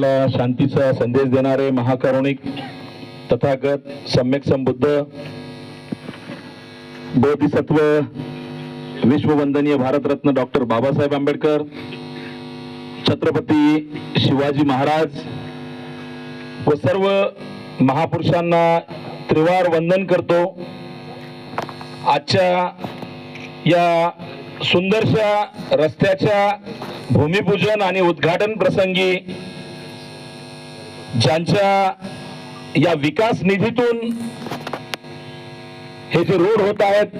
आपल्याला शांतीचा संदेश देणारे महाकारुणिक तथागत सम्यक संबुद्ध बोधिसत्व विश्ववंदनीय भारतरत्न डॉक्टर बाबासाहेब आंबेडकर छत्रपती शिवाजी महाराज व सर्व महापुरुषांना त्रिवार वंदन करतो. आजच्या या सुंदरशा रस्त्याच्या भूमिपूजन आणि उद्घाटन प्रसंगी ज्यांच्या या विकास निधीतून हे जे रोड होत आहेत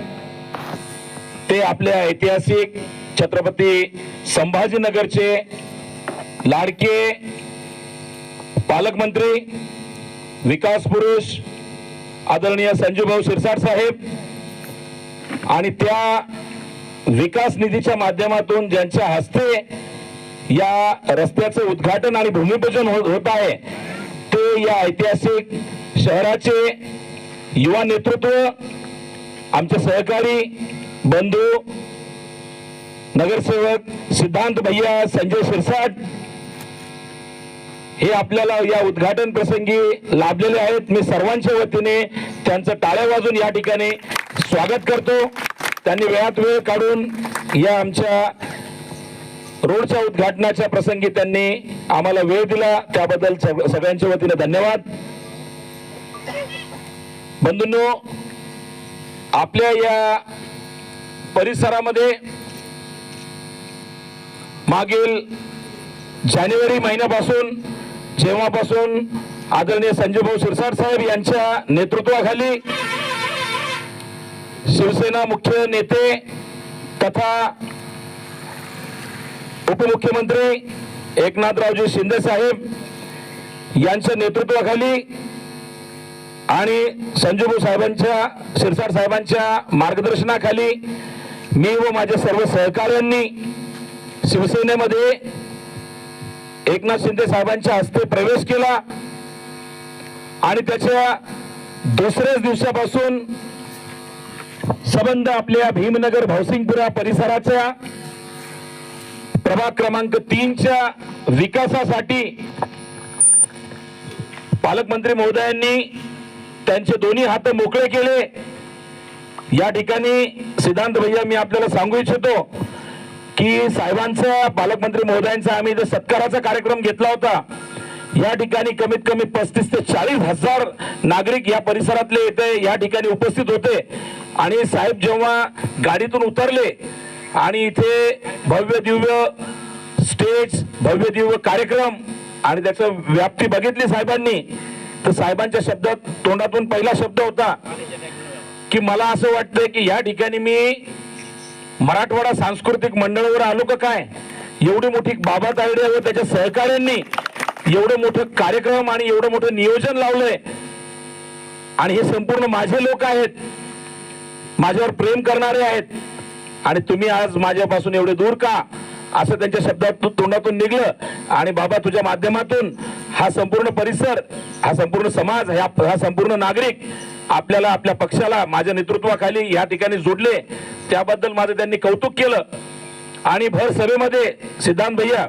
ते आपल्या ऐतिहासिक छत्रपती संभाजीनगरचे लाडके पालकमंत्री विकास पुरुष आदरणीय संजूभाऊ शिरसाट साहेब आणि त्या विकास निधीच्या माध्यमातून ज्यांच्या हस्ते या रस्त्याचं उद्घाटन आणि भूमिपूजन होत आहे. ते या ऐतिहासिक शहराचे युवा नेतृत्व आमचे सहकारी बंधू नगरसेवक सिद्धांत भैया संजय शिरसाट हे आपल्याला या उद्घाटन प्रसंगी लाभलेले आहेत. मी सर्वांच्या वतीने त्यांचं टाळ्या वाजून या ठिकाणी स्वागत करतो. त्यांनी वेळात वेळ काढून या आमच्या रोडच्या उद्घाटनाच्या प्रसंगी त्यांनी आम्हाला वेळ दिला. त्याबद्दल सगळ्यांच्या वतीने धन्यवाद. बंधूंनो आपल्या या परिसरामध्ये मागील जानेवारी महिन्यापासून जेव्हापासून आदरणीय संजयभाऊ शिरसाट साहेब यांच्या नेतृत्वाखाली शिवसेना मुख्य नेते तथा उपमुख्यमंत्री एकनाथरावजी शिंदे साहेब यांच्या नेतृत्वाखाली आणि संजूभाऊ साहेबांच्या शिरसाट साहेबांच्या मार्गदर्शनाखाली मी व माझ्या सर्व सहकाऱ्यांनी शिवसेनेमध्ये एकनाथ शिंदे साहेबांच्या हस्ते प्रवेश केला आणि त्याच्या दुसऱ्याच दिवसापासून संबंध आपल्या भीमनगर भावसिंगपुरा परिसराच्या प्रभाग क्रमांक तीनच्या विकासासाठी पालकमंत्री महोदयांनी त्यांचे दोन्ही हात मोकळे केले. या ठिकाणी सिद्धांत भैया मी आपल्याला सांगू इच्छितो की साहेबांचा पालकमंत्री महोदयांचा आम्ही जो सत्काराचा कार्यक्रम घेतला होता. या ठिकाणी कमीत कमी पस्तीस ते चाळीस हजार नागरिक या परिसरातले येते या ठिकाणी उपस्थित होते. आणि साहेब जेव्हा गाडीतून उतरले आणि इथे भव्य दिव्य स्टेज भव्य दिव्य कार्यक्रम आणि त्याचं व्याप्ती बघितली साहेबांनी. तर साहेबांच्या शब्दात तोंडातून पहिला शब्द होता की मला असं वाटतंय की या ठिकाणी मी मराठवाडा सांस्कृतिक मंडळावर आलो का काय? एवढी मोठी बाबा तायडे व त्याच्या सहकार्यांनी एवढं मोठं कार्यक्रम आणि एवढं मोठं नियोजन लावलंय. आणि हे संपूर्ण माझे लोक आहेत. माझ्यावर प्रेम करणारे आहेत. आणि तुम्ही आज माझ्यापासून एवढे दूर का? असं त्यांच्या शब्दात तोंडातून निघलं. आणि बाबा तुझ्या माध्यमातून हा संपूर्ण परिसर हा संपूर्ण समाज ह्या हा संपूर्ण नागरिक आपल्याला आपल्या पक्षाला माझ्या नेतृत्वाखाली या ठिकाणी जोडले. त्याबद्दल माझं त्यांनी कौतुक केलं. आणि भर सभेमध्ये सिद्धांत भैया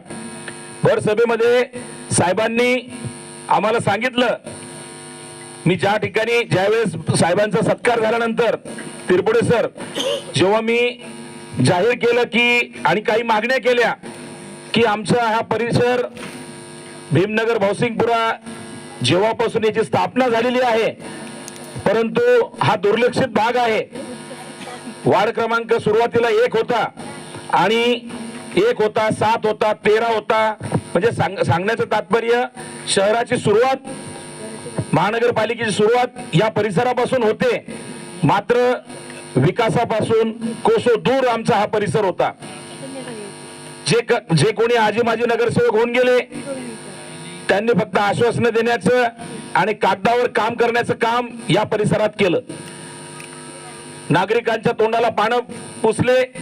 भर सभेमध्ये साहेबांनी आम्हाला सांगितलं मी ज्या ठिकाणी ज्यावेळेस साहेबांचा सत्कार झाल्यानंतर तिरपुडे सर जेव्हा मी जाहीर केलं की आणि काही मागण्या केल्या की आमचा हा परिसर भीमनगर भावसिंगपुरा जेव्हापासून याची स्थापना झालेली आहे परंतु हा दुर्लक्षित भाग आहे. वार्ड क्रमांक सुरुवातीला एक होता आणि एक होता सात होता तेरा होता. म्हणजे सांग सांगण्याचं तात्पर्य शहराची सुरुवात महानगरपालिकेची सुरुवात या परिसरापासून होते. मात्र विकासापासून कोसो दूर आमचा हा परिसर होता. जे क- जे कोणी आजी माजी नगरसेवक होऊन गेले त्यांनी फक्त आश्वासनं देण्याचं आणि कागदावर काम करण्याचं काम या परिसरात केलं. नागरिकांच्या तोंडाला पानं पुसले.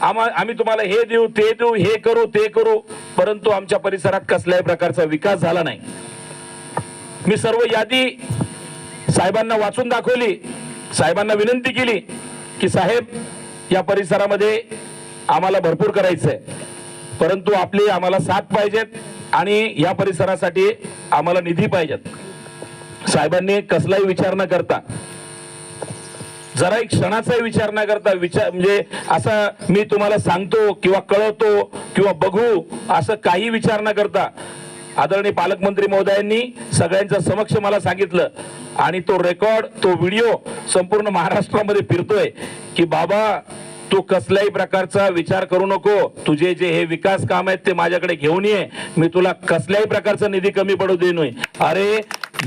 आम्हा आम्ही तुम्हाला हे देऊ ते देऊ हे करू ते करू परंतु आमच्या परिसरात कसल्याही प्रकारचा विकास झाला नाही. मी सर्व यादी साहेबांना वाचून दाखवली. साहेबांना विनंती केली की साहेब या परिसरामध्ये आम्हाला भरपूर करायचं आहे परंतु आपली आम्हाला साथ पाहिजेत आणि या परिसरासाठी आम्हाला निधी पाहिजेत. साहेबांनी कसलाही विचार न करता जरा एक क्षणाचाही विचार न करता विचार म्हणजे असं मी तुम्हाला सांगतो किंवा कळवतो किंवा बघू असं काही विचार न करता आदरणीय पालकमंत्री महोदयांनी सगळ्यांच्या समक्ष मला सांगितलं आणि तो रेकॉर्ड तो व्हिडिओ संपूर्ण महाराष्ट्रामध्ये फिरतोय की बाबा तू कसल्याही प्रकारचा विचार करू नको. तुझे जे हे विकास काम आहेत ते माझ्याकडे घेऊन ये. मी तुला कसल्याही प्रकारचा निधी कमी पडू दे नाही अरे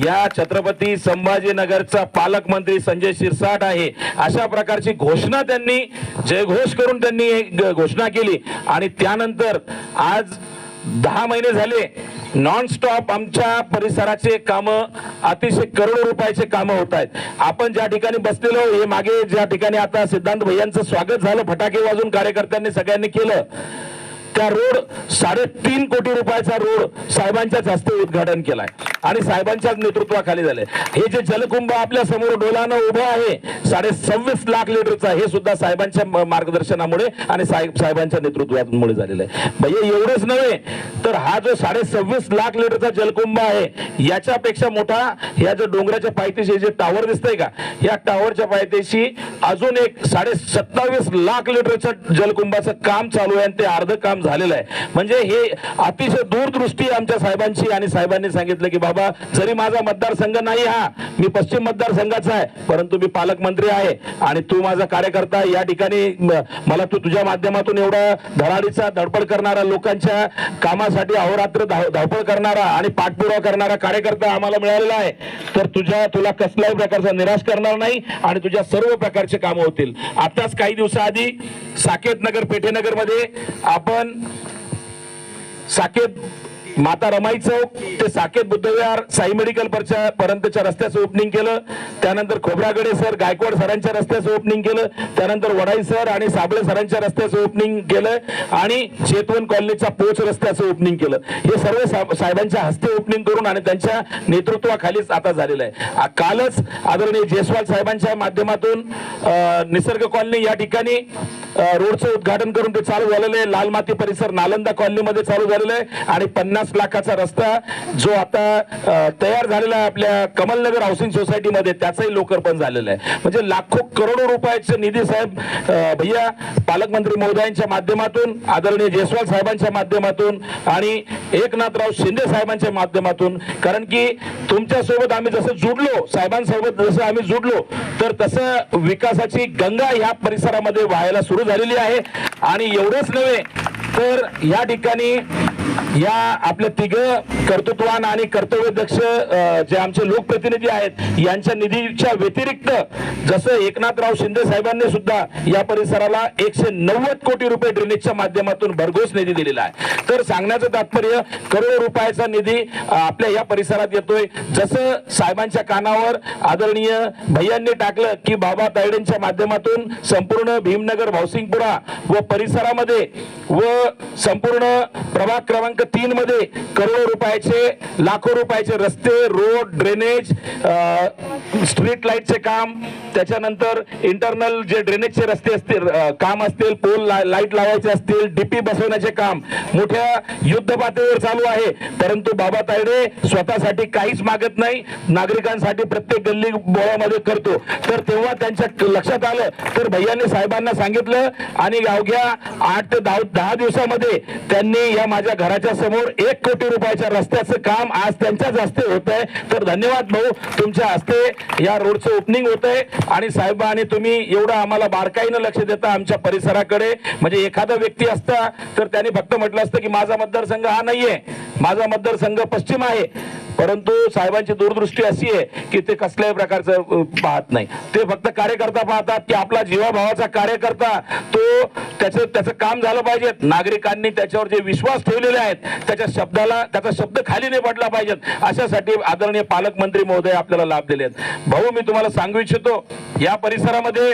या छत्रपती संभाजीनगरचा पालकमंत्री संजय शिरसाट आहे. अशा प्रकारची घोषणा त्यांनी जयघोष करून त्यांनी घोषणा केली. आणि त्यानंतर आज दहा महिने झाले. नॉन स्टॉप आमच्या परिसराचे काम अतिशय करोडो रुपयाचे कामं होत आहेत. आपण ज्या ठिकाणी बसलेलो हे मागे ज्या ठिकाणी आता सिद्धांत भैयांचं स्वागत झालं फटाके वाजून कार्यकर्त्यांनी सगळ्यांनी केलं त्या रोड साडेतीन कोटी रुपयाचा रोड साहेबांच्याच हस्ते उद्घाटन केलाय. आणि साहेबांच्याच नेतृत्वाखाली झाले. हे जे जलकुंभ आपल्यासमोर डोलानं उभं आहे साडे सव्वीस लाख लिटरचा हे सुद्धा साहेबांच्या मार्गदर्शनामुळे आणि साहेब साहेबांच्या नेतृत्वामुळे झालेलं आहे. भैया एवढंच नव्हे तर हा जो साडे सव्वीस लाख लिटरचा जलकुंभ आहे याच्यापेक्षा मोठा या जो डोंगराच्या पायथ्याशी जे टावर दिसतंय का या टावरच्या पायथ्याशी अजून एक साडे सत्तावीस लाख लिटरचं जलकुंभाचं काम चालू आहे आणि ते अर्ध काम झालेलं आहे. म्हणजे हे अतिशय दूरदृष्टी आमच्या साहेबांची आणि साहेबांनी सांगितलं की बाबा जरी माझा मतदारसंघ नाही हा मी पश्चिम मतदारसंघाचा आहे परंतु मी पालकमंत्री आहे आणि तू माझा कार्यकर्ता या ठिकाणी मला तू तुझ्या माध्यमातून एवढा धडाडीचा धडपड करणारा लोकांच्या कामासाठी अहोरात्र धाव- धावपळ करणारा आणि पाठपुरावा करणारा कार्यकर्ता आम्हाला मिळालेला आहे. तर तुझ्या तुला कसल्याही प्रकारचा निराश करणार नाही आणि तुझ्या सर्व प्रकारचे कामं होतील. आताच काही दिवसाआधी साकेत नगर पेठेनगरमध्ये आपण साकेत माता रमाई चौक ते साकेत बुद्धविहार साई मेडिकल परच्या पर्यंतच्या रस्त्याचं ओपनिंग केलं. त्यानंतर खोबरागडे सर गायकवाड सरांच्या रस्त्याचं ओपनिंग केलं. त्यानंतर वडाई सर आणि साबळे सरांच्या रस्त्याचं ओपनिंग केलं. आणि चेतवन कॉलनीचा पोच रस्त्याचं ओपनिंग केलं. हे सर्व साहेब- साहेबांच्या हस्ते ओपनिंग करून आणि त्यांच्या नेतृत्वाखालीच आता झालेलं आहे. कालच आदरणीय जयस्वाल साहेबांच्या माध्यमातून निसर्ग कॉलनी या ठिकाणी रोडचं उद्घाटन करून ते चालू झालेलं आहे. लाल माती परिसर नालंदा कॉलनीमध्ये चालू झालेलं आहे. आणि पन्नास पन्नास लाखाचा रस्ता जो आता तयार झालेला आहे आपल्या कमलनगर हाऊसिंग सोसायटीमध्ये त्याचंही लोकार्पण झालेलं आहे. म्हणजे लाखो करोडो रुपयाचे निधी साहेब भैया पालकमंत्री महोदयांच्या माध्यमातून आदरणीय जयस्वाल साहेबांच्या माध्यमातून आणि एकनाथराव शिंदे साहेबांच्या माध्यमातून कारण की तुमच्यासोबत आम्ही जसं जुडलो साहेबांसोबत जसं आम्ही जुडलो तर तसं विकासाची गंगा ह्या परिसरामध्ये व्हायला सुरू झालेली आहे. आणि एवढंच नव्हे तर या ठिकाणी या आपल्या तिघ कर्तृत्वान आणि कर्तव्यदक्ष जे आमचे लोकप्रतिनिधी आहेत यांच्या निधीच्या व्यतिरिक्त जसं एकनाथराव शिंदे साहेबांनी सुद्धा या परिसराला एकशे नव्वद कोटी रुपये ड्रेनेजच्या माध्यमातून भरघोस निधी दिलेला आहे. तर सांगण्याचं तात्पर्य करोडो रुपयाचा निधी आपल्या या परिसरात येतोय. जसं साहेबांच्या कानावर आदरणीय भैयांनी टाकलं की बाबा तायडेंच्या माध्यमातून संपूर्ण भीमनगर भावसिंगपुरा व परिसरामध्ये व संपूर्ण प्रभाग क्रमांक तीन मध्ये करोडो रुपयाचे लाखो रुपयाचे रस्ते रोड ड्रेनेज स्ट्रीट लाईटचे काम त्याच्यानंतर इंटरनल जे ड्रेनेजचे रस्ते असतील काम असतील पोल ला- लाइट लावायचे असतील डीपी बसवण्याचे काम मोठ्या युद्ध पातळीवर चालू आहे. परंतु बाबा तायडे स्वतःसाठी काहीच मागत नाही नागरिकांसाठी प्रत्येक गल्ली बोळामध्ये करतो. तर तेव्हा त्यांच्या लक्षात आलं तर भैयाने साहेबांना सांगितलं आणि अवघ्या आठ ते दहा दहा दिवसामध्ये त्यांनी या माझ्या घराच्या समोर एक कोटी रुपयाच्या रस्त्याचं काम आज त्यांच्याच हस्ते होत आहे तर धन्यवाद भाऊ तुमच्या हस्ते या रोडचं ओपनिंग होत आहे आणि साहेब आणि तुम्ही एवढं आम्हाला बारकाईनं लक्ष देता आमच्या परिसराकडे. म्हणजे एखादा व्यक्ती असता तर त्याने फक्त म्हटलं असतं की माझा मतदारसंघ हा नाहीये. माझा मतदारसंघ पश्चिम आहे. परंतु साहेबांची दूरदृष्टी अशी आहे की ते कसल्याही प्रकारचं पाहत नाही. ते फक्त कार्यकर्ता पाहतात की आपला जीवाभावाचा कार्यकर्ता तो त्याचं त्याचं काम झालं पाहिजे. नागरिकांनी त्याच्यावर जे विश्वास ठेवलेले आहेत त्याच्या शब्दाला त्याचा शब्द खाली नाही पडला पाहिजे. अशासाठी आदरणीय पालकमंत्री महोदय आपल्याला लाभ दिले आहेत भाऊ मी तुम्हाला सांगू इच्छितो या परिसरामध्ये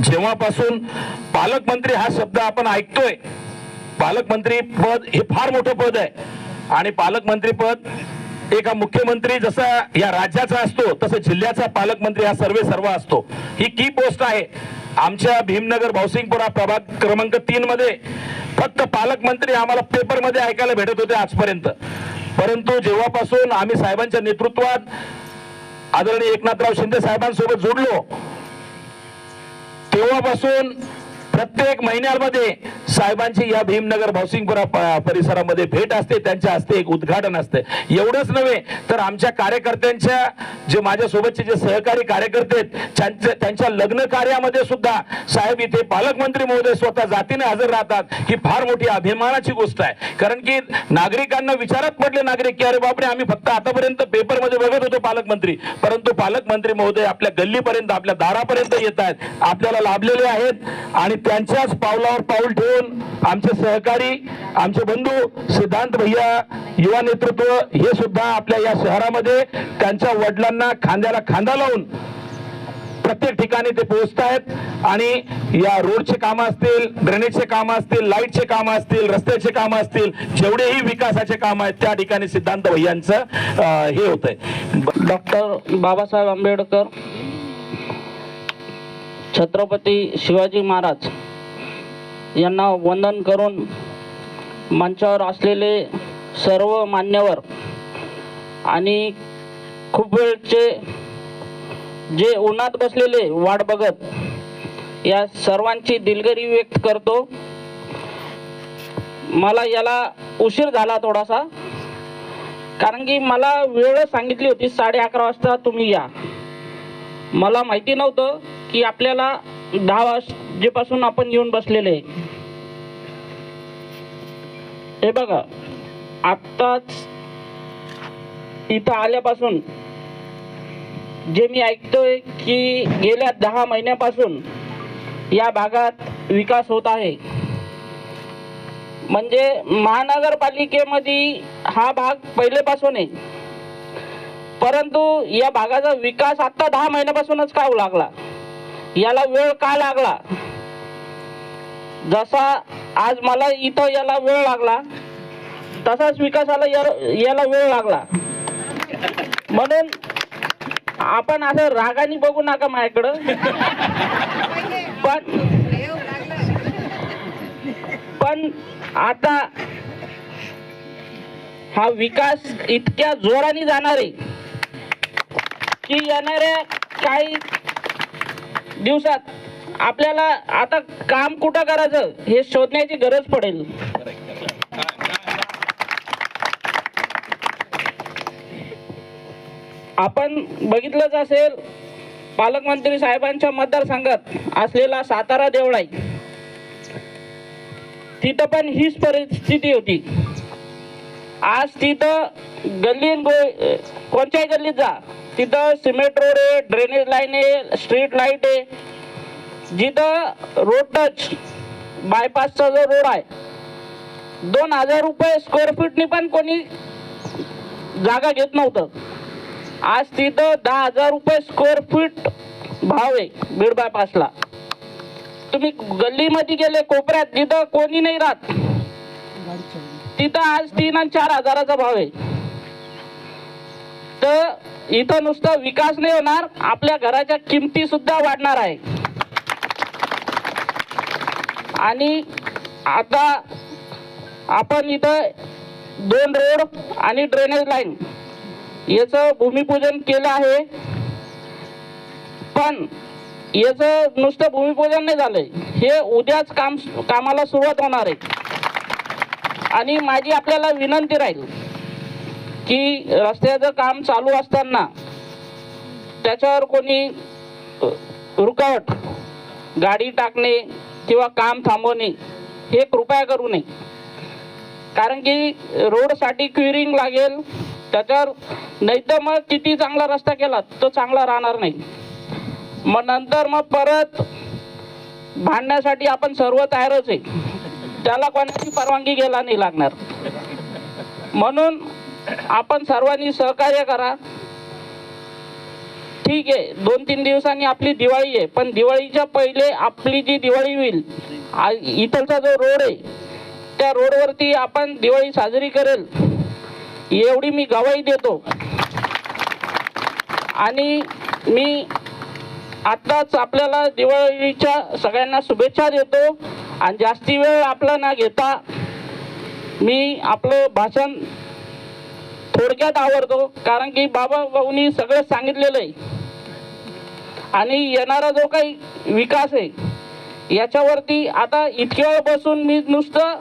जेव्हापासून पालकमंत्री हा शब्द आपण ऐकतोय पालकमंत्री पद हे फार मोठं पद आहे. आणि पालकमंत्री पद एका मुख्यमंत्री जसा या राज्याचा असतो तसं जिल्ह्याचा पालकमंत्री हा सर्वे सर्व असतो. ही की पोस्ट आहे. आमच्या भीमनगर भावसिंगपुरा प्रभाग क्रमांक तीन मध्ये फक्त पालकमंत्री आम्हाला पेपरमध्ये ऐकायला भेटत होते आजपर्यंत. परंतु जेव्हापासून आम्ही साहेबांच्या नेतृत्वात आदरणीय एकनाथराव शिंदे साहेबांसोबत जोडलो तेव्हापासून प्रत्येक महिन्यामध्ये साहेबांची या भीमनगर भावसिंगपुरा प- परिसरामध्ये भेट असते त्यांच्या हस्ते एक उद्घाटन असते. एवढंच नव्हे तर आमच्या कार्यकर्त्यांच्या जे माझ्या सोबतचे जे सहकारी कार्यकर्ते आहेत त्यांच्या त्यांच्या लग्न कार्यामध्ये सुद्धा साहेब इथे पालकमंत्री महोदय स्वतः जातीने हजर राहतात ही फार मोठी अभिमानाची गोष्ट आहे. कारण की नागरिकांना विचारात पडले नागरिक की अरे बापरे आम्ही फक्त आतापर्यंत पेपरमध्ये बघत होतो पालकमंत्री. परंतु पालकमंत्री महोदय आपल्या गल्लीपर्यंत आपल्या दारापर्यंत येत आहेत आपल्याला लाभलेले आहेत आणि त्यांच्याच पावलावर पाऊल ठेवून आमचे सहकारी आमचे बंधू सिद्धांत भैया युवा नेतृत्व हे सुद्धा आपल्या या शहरामध्ये त्यांच्या वडिलांना खांद्याला खांदा लावून प्रत्येक ठिकाणी ते पोहोचत आहेत आणि या रोडचे कामं असतील ड्रेनेजचे कामं असतील लाईटचे कामं असतील रस्त्याचे कामं असतील जेवढेही विकासाचे कामं आहेत त्या ठिकाणी सिद्धांत भैयांचं हे होत आहे डॉक्टर बाबासाहेब आंबेडकर छत्रपती शिवाजी महाराज यांना वंदन करून मंचावर असलेले सर्व मान्यवर आणि खूप वेळचे जे उन्हात बसलेले वाट बघत या सर्वांची दिलगिरी व्यक्त करतो मला याला उशीर झाला थोडासा कारण की मला वेळ सांगितली होती साडे अकरा वाजता तुम्ही या मला माहिती नव्हतं की आपल्याला दहा वाजेपासून आपण येऊन बसलेले आहे. हे बघा आत्ताच इथं आल्यापासून जे मी ऐकतोय की गेल्या दहा महिन्यापासून या भागात विकास होत आहे. म्हणजे महानगरपालिकेमध्ये हा भाग पहिलेपासून आहे परंतु या भागाचा विकास आता दहा महिन्यापासूनच का होऊ लागला? याला वेळ का लागला? जसा आज मला इथं याला वेळ लागला. तसाच विकासाला याला वेळ लागला. म्हणून आपण असं रागाने बघू नका माझ्याकडं. पण पण आता हा विकास इतक्या जोराने जाणार आहे की येणाऱ्या काही दिवसात आपल्याला आता काम कुठं करायचं हे शोधण्याची गरज पडेल. आपण बघितलंच असेल पालकमंत्री साहेबांच्या मतदारसंघात असलेला सातारा देवळाई. तिथं पण हीच परिस्थिती होती. आज तिथं गल्ली कोणत्याही गल्लीत जा. तिथं सिमेंट रोड आहे ड्रेनेज लाईन आहे स्ट्रीट लाइट आहे. जिथं रोड टच बायपासचा जो रोड आहे दोन हजार रुपये स्क्वेअर फीटनी पण कोणी जागा घेत नव्हतं. आज तिथं दहा हजार रुपये स्क्वेअर फीट भाव आहे बीड बायपासला तुम्ही गल्लीमध्ये गेले कोपऱ्यात जिथं कोणी नाही राहत तिथं आज तीन आणि चार हजाराचा भाव आहे. तर इथं नुसतं विकास नाही होणार आपल्या घराच्या किमती सुद्धा वाढणार आहे. आणि आता आपण इथं दोन रोड आणि ड्रेनेज लाईन याचं भूमिपूजन केलं आहे. पण याचं नुसतं भूमिपूजन नाही झालंय. हे उद्याच काम कामाला सुरुवात होणार आहे. आणि माझी आपल्याला विनंती राहील की रस्त्याचं काम चालू असताना त्याच्यावर कोणी रुकावट गाडी टाकणे किंवा काम थांबवणे हे कृपया करू नये. कारण की रोडसाठी क्युरिंग लागेल त्याच्यावर नाही तर मग किती चांगला रस्ता केला तो चांगला राहणार नाही. मग नंतर मग परत भांडण्यासाठी आपण सर्व तयारच आहे. त्याला कोणाची परवानगी घ्यायला नाही लागणार. म्हणून आपण सर्वांनी सहकार्य करा. ठीक आहे दोन तीन दिवसांनी आपली दिवाळी आहे पण दिवाळीच्या पहिले आपली जी दिवाळी होईल इथलचा जो रोड आहे त्या रोडवरती आपण दिवाळी साजरी करेल एवढी मी गवाही देतो. आणि मी आत्ताच आपल्याला दिवाळीच्या सगळ्यांना शुभेच्छा देतो आणि जास्ती वेळ आपला ना घेता मी आपलं भाषण थोडक्यात आवडतो कारण की बाबा भाऊनी सगळं सांगितलेलं आहे. आणि येणारा जो काही विकास आहे याच्यावरती आता इतक्या वेळ बसून मी नुसतं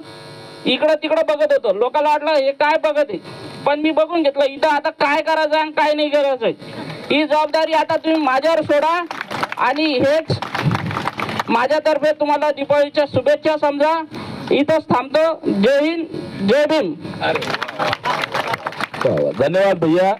इकडं तिकडं बघत होतो. लोकांना वाटलं हे काय बघत आहे? पण मी बघून घेतलं इथं आता काय करायचं आणि काय नाही करायचं ही जबाबदारी आता तुम्ही माझ्यावर सोडा आणि हेच माझ्यातर्फे तुम्हाला दीपावलीच्या शुभेच्छा समजा. इथंच थांबतो. जय हिंद जय भीम. धन्यवाद भैया